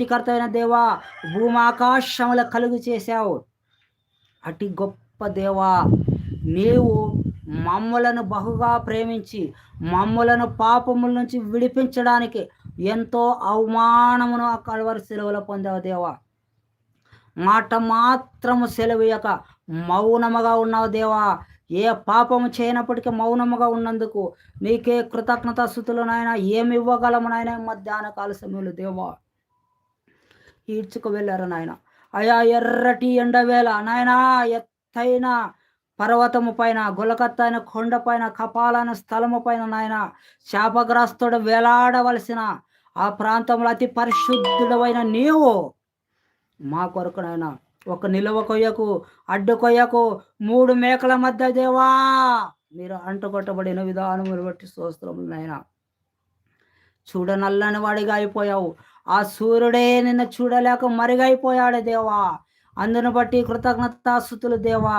సృష్టికర్తమైన దేవా భూమాకాశముల కలుగు చేశావు. అటు గొప్ప దేవా నీవు మమ్మలను బహుగా ప్రేమించి మమ్మలను పాపముల నుంచి విడిపించడానికి ఎంతో అవమానమును కలవరి సెలవులో పొందావు దేవా. మాట మాత్రము సెలవు యొక్క మౌనముగా ఉన్నావు దేవా. ఏ పాపము చేయనప్పటికీ మౌనముగా ఉన్నందుకు నీకే కృతజ్ఞత స్థుతులు నాయన. ఏమి ఇవ్వగలము నాయన మధ్యాహ్న కాల సమయంలో దేవా. ఈడ్చుకు వెళ్ళారు నాయన. అయా ఎర్రటి ఎండవేళ నాయనా ఎత్తైన పర్వతము పైన గులకత్తైన కొండ పైన కపాలైన స్థలము పైన నాయన శాపగ్రస్తుడు వేలాడవలసిన ఆ ప్రాంతంలో అతి పరిశుద్ధుడమైన నీవు మా కొరకు నాయన ఒక నిలువ కొయ్యకు అడ్డు కొయ్యకు మూడు మేకల మధ్య దేవా మీరు అంటుకొట్టబడిన విధానములు బట్టి స్తోత్రములు నాయన. చూడ నల్లని వాడిగా అయిపోయావు. ఆ సూర్యుడే నిన్ను చూడలేక మరుగైపోయాడు దేవా. అందును బట్టి కృతజ్ఞతాస్థుతులు దేవా.